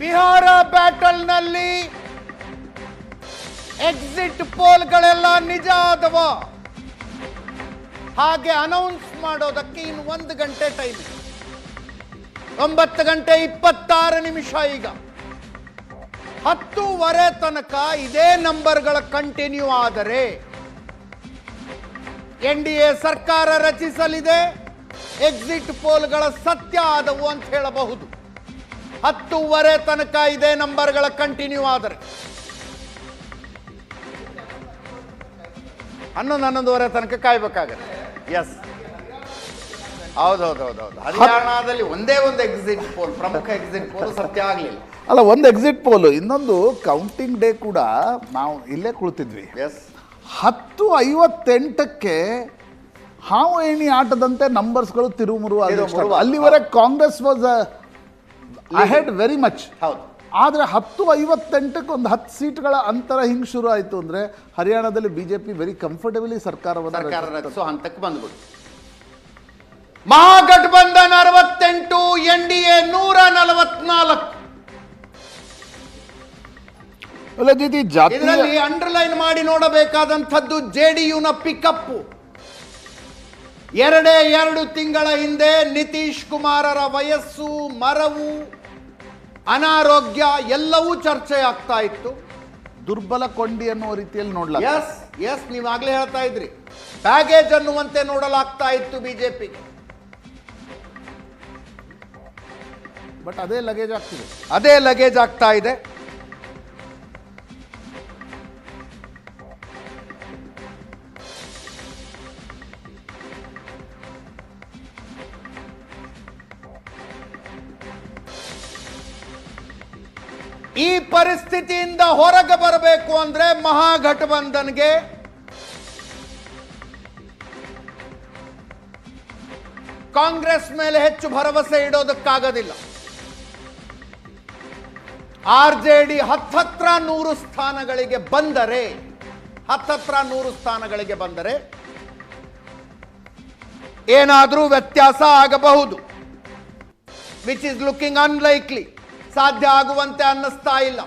Bihar ಬ್ಯಾಟಲ್ನಲ್ಲಿ exit ಪೋಲ್ಗಳೆಲ್ಲ ನಿಜ ಆದವ? ಹಾಗೆ announce ಮಾಡೋದಕ್ಕೆ ಇನ್ನು ಒಂದು ಗಂಟೆ ಟೈಮ್ ಒಂಬತ್ತು ಗಂಟೆ ಇಪ್ಪತ್ತಾರು ನಿಮಿಷ ಈಗ. ಹತ್ತೂವರೆ ತನಕ ಇದೇ ನಂಬರ್ಗಳ ಕಂಟಿನ್ಯೂ ಆದರೆ ಎನ್ ಡಿ ಎ ಸರ್ಕಾರ ರಚಿಸಲಿದೆ ಎಕ್ಸಿಟ್ ಪೋಲ್ಗಳ ಸತ್ಯ ಆದವು ಅಂತ ಹೇಳಬಹುದು. ಹತ್ತೂವರೆ ತನಕ ಇದೇ ನಂಬರ್ಗಳ ಕಂಟಿನ್ಯೂ ಆದರೆ. ಹನ್ನೊಂದು ಹನ್ನೊಂದುವರೆ ತನಕ ಕಾಯ್ಬೇಕಾಗತ್ತೆ. ಎಸ್ ಹೌದೌದೌದೌದು. ಹರಿಯಾಣದಲ್ಲಿ ಒಂದೇ ಒಂದು ಎಕ್ಸಿಟ್ ಪೋಲ್ ಪ್ರಮುಖ ಎಕ್ಸಿಟ್ ಪೋಲ್ ಸತ್ಯ ಆಗಲಿಲ್ಲ. ಅಲ್ಲ ಒಂದು ಎಕ್ಸಿಟ್ ಪೋಲು ಇನ್ನೊಂದು ಕೌಂಟಿಂಗ್ ಡೇ ಕೂಡ ನಾವು ಇಲ್ಲೇ ಕುಳಿತಿದ್ವಿ. ಎಸ್ ಹತ್ತು ಐವತ್ತೆಂಟಕ್ಕೆ ಹಾವು ಏಣಿ ಆಟದಂತೆ ನಂಬರ್ಸ್ಗಳು ತಿರುಮುರು ಅಲ್ಲಿವರೆಗೆ Congress was ahead very much ಹೌದು. ಆದರೆ ಹತ್ತು ಐವತ್ತೆಂಟಕ್ಕೆ ಒಂದು ಹತ್ತು ಸೀಟ್ಗಳ ಅಂತರ ಹಿಂಗೆ ಶುರು ಆಯಿತು ಅಂದರೆ ಹರಿಯಾಣದಲ್ಲಿ B J P very comfortably ಸರ್ಕಾರವನ್ನು ಸರ್ಕಾರ. ರಚಿಸೋ ಹಂತಕ್ಕೆ ಬಂದ್ಬಿಡ್ತು ಮಹಾಗಠಬಂಧನ್ ಅರವತ್ತೆಂಟು ಎನ್ ಡಿ ಎ ನೂರ ನಲವತ್ನಾಲ್ಕು. ಅಲ್ಲ ಜೊತೆ ಜಾತಿ ಇದರಲ್ಲಿ ಅಂಡರ್ಲೈನ್ ಮಾಡಿ ನೋಡಬೇಕಾದಂಥದ್ದು ಜೆ ಡಿ ಯುನ ಪಿಕಪ್ ಎರಡೇ ಎರಡು ತಿಂಗಳ ಹಿಂದೆ ನಿತೀಶ್ ಕುಮಾರರ ವಯಸ್ಸು ಮರವು ಅನಾರೋಗ್ಯ ಎಲ್ಲವೂ ಚರ್ಚೆ ಆಗ್ತಾ ಇತ್ತು. ದುರ್ಬಲ ಕೊಂಡಿ ಅನ್ನುವ ರೀತಿಯಲ್ಲಿ ನೋಡಲ ಎಸ್ ಎಸ್ ನೀವಾಗಲೇ ಹೇಳ್ತಾ ಇದ್ರಿ. ಪ್ಯಾಕೇಜ್ ಅನ್ನುವಂತೆ ನೋಡಲಾಗ್ತಾ ಇತ್ತು ಬಿಜೆಪಿ ಬಟ್ ಅದೇ ಲಗೇಜ್ ಆಗ್ತಿದೆ. ಅದೇ ಲಗೇಜ್ ಆಗ್ತಾ ಇದೆ. ಈ ಪರಿಸ್ಥಿತಿಯಿಂದ ಹೊರಗೆ ಬರಬೇಕು ಅಂದ್ರೆ ಮಹಾಗಠಬಂಧನ್ಗೆ ಕಾಂಗ್ರೆಸ್ ಮೇಲೆ ಹೆಚ್ಚು ಭರವಸೆ ಇಡೋದಕ್ಕಾಗೋದಿಲ್ಲ. ಆರ್ ಜೆ ಡಿ ಹತ್ತತ್ರ ನೂರು ಸ್ಥಾನಗಳಿಗೆ ಬಂದರೆ, ಹತ್ತತ್ರ ನೂರು ಸ್ಥಾನಗಳಿಗೆ ಬಂದರೆ ಏನಾದರೂ ವ್ಯತ್ಯಾಸ ಆಗಬಹುದು. ವಿಚ್ ಇಸ್ ಲುಕಿಂಗ್ ಅನ್ಲೈಕ್ಲಿ ಸಾಧ್ಯ ಆಗುವಂತೆ ಅನ್ನಿಸ್ತಾ ಇಲ್ಲ.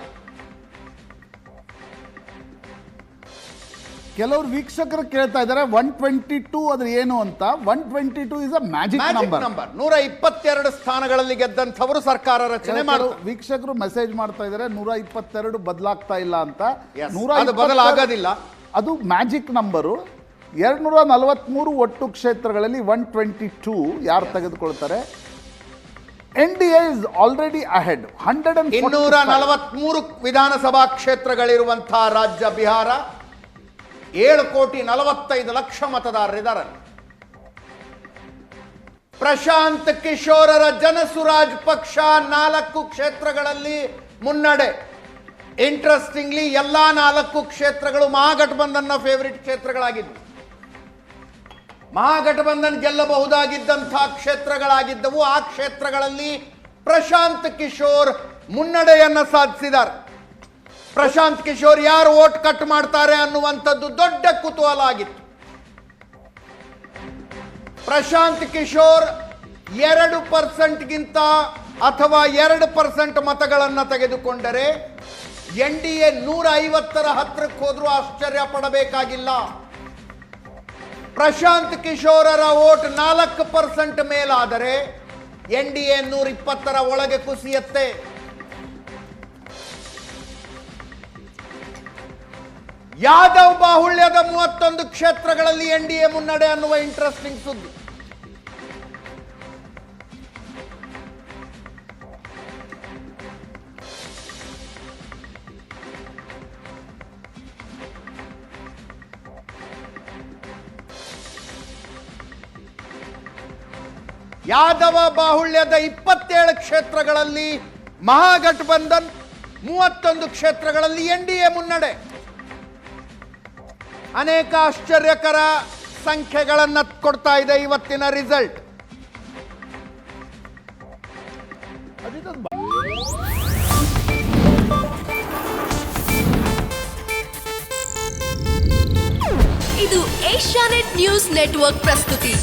ಕೆಲವರು ವೀಕ್ಷಕರು ಕೇಳ್ತಾ ಇದ್ದಾರೆ ಒನ್ ಟ್ವೆಂಟಿ ಟೂ ಅದ್ರ ಏನು ಅಂತ. One twenty two is a magic number ನೂರ ಇಪ್ಪತ್ತೆರಡು ಸ್ಥಾನಗಳಲ್ಲಿ ಗೆದ್ದಂಥವರು ಸರ್ಕಾರ ರಚನೆ ಮಾಡು ವೀಕ್ಷಕರು ಮೆಸೇಜ್ ಮಾಡ್ತಾ ಇದ್ದಾರೆ ನೂರ ಇಪ್ಪತ್ತೆರಡು ಬದಲಾಗ್ತಾ ಇಲ್ಲ ಅಂತ. ನೂರ ಅದು ಬದಲಾಗೋದಿಲ್ಲ. ಅದು ಮ್ಯಾಜಿಕ್ ನಂಬರು ಎರಡ್ನೂರ ನಲವತ್ಮೂರು ಒಟ್ಟು ಕ್ಷೇತ್ರಗಳಲ್ಲಿ ಒನ್ ಟ್ವೆಂಟಿ ಟೂ ಯಾರು ತೆಗೆದುಕೊಳ್ತಾರೆ? N D A is already ahead hundred and ಇನ್ನೂರ ನಲವತ್ಮೂರು ವಿಧಾನಸಭಾ ಕ್ಷೇತ್ರಗಳಿರುವಂತಹ ರಾಜ್ಯ ಬಿಹಾರ, ಏಳು ಕೋಟಿ ನಲವತ್ತೈದು ಲಕ್ಷ ಮತದಾರರಿದ್ದಾರೆ. ಪ್ರಶಾಂತ್ ಕಿಶೋರರ ಜನಸುರಾಜ್ ಪಕ್ಷ ನಾಲ್ಕು ಕ್ಷೇತ್ರಗಳಲ್ಲಿ ಮುನ್ನಡೆ. ಇಂಟ್ರೆಸ್ಟಿಂಗ್ಲಿ ಎಲ್ಲ ನಾಲ್ಕು ಕ್ಷೇತ್ರಗಳು ಮಹಾಗಠಬಂಧನ್ನ ಫೇವರಿಟ್ ಕ್ಷೇತ್ರಗಳಾಗಿದ್ದವು ಮಹಾಗಠಬಂಧನ್ ಗೆಲ್ಲಬಹುದಾಗಿದ್ದಂಥ ಕ್ಷೇತ್ರಗಳಾಗಿದ್ದವು. ಆ ಕ್ಷೇತ್ರಗಳಲ್ಲಿ ಪ್ರಶಾಂತ್ ಕಿಶೋರ್ ಮುನ್ನಡೆಯನ್ನ ಸಾಧಿಸಿದ್ದಾರೆ. ಪ್ರಶಾಂತ್ ಕಿಶೋರ್ ಯಾರು ಓಟ್ ಕಟ್ ಮಾಡ್ತಾರೆ ಅನ್ನುವಂಥದ್ದು ದೊಡ್ಡ ಕುತೂಹಲ ಆಗಿತ್ತು ಪ್ರಶಾಂತ್ ಕಿಶೋರ್ ಎರಡು ಪರ್ಸೆಂಟ್ಗಿಂತ ಅಥವಾ ಎರಡು ಪರ್ಸೆಂಟ್ ಮತಗಳನ್ನು ತೆಗೆದುಕೊಂಡರೆ ಎನ್ ಡಿ ಎ ನೂರ ಐವತ್ತರ ಹತ್ತಿರಕ್ಕೆ ಹೋದ್ರೂ ಆಶ್ಚರ್ಯ ಪಡಬೇಕಾಗಿಲ್ಲ. ಪ್ರಶಾಂತ್ ಕಿಶೋರರ ವೋಟ್ ನಾಲ್ಕು ಪರ್ಸೆಂಟ್ ಮೇಲಾದರೆ ಎನ್ ಡಿ ಎ ನೂರ ಇಪ್ಪತ್ತರ ಒಳಗೆ ಕುಸಿಯತ್ತೆ. ಯಾದವ್ ಬಾಹುಳ್ಯದ ಮೂವತ್ತೊಂದು ಕ್ಷೇತ್ರಗಳಲ್ಲಿ ಎನ್ ಡಿ ಎ ಮುನ್ನಡೆ ಅನ್ನುವ ಇಂಟ್ರೆಸ್ಟಿಂಗ್ ಸುದ್ದಿ. ಯಾದವ ಬಾಹುಳ್ಯದ ಇಪ್ಪತ್ತೇಳು ಕ್ಷೇತ್ರಗಳಲ್ಲಿ ಮಹಾಗಠಬಂಧನ್ ಮೂವತ್ತೊಂದು ಕ್ಷೇತ್ರಗಳಲ್ಲಿ ಎನ್ ಡಿ ಎ ಮುನ್ನಡೆ. ಅನೇಕ ಆಶ್ಚರ್ಯಕರ ಸಂಖ್ಯೆಗಳನ್ನು ಕೊಡ್ತಾ ಇದೆ ಇವತ್ತಿನ ರಿಸಲ್ಟ್. ಇದು ಏಷ್ಯಾನೆಟ್ ನ್ಯೂಸ್ ನೆಟ್ವರ್ಕ್ ಪ್ರಸ್ತುತಿ.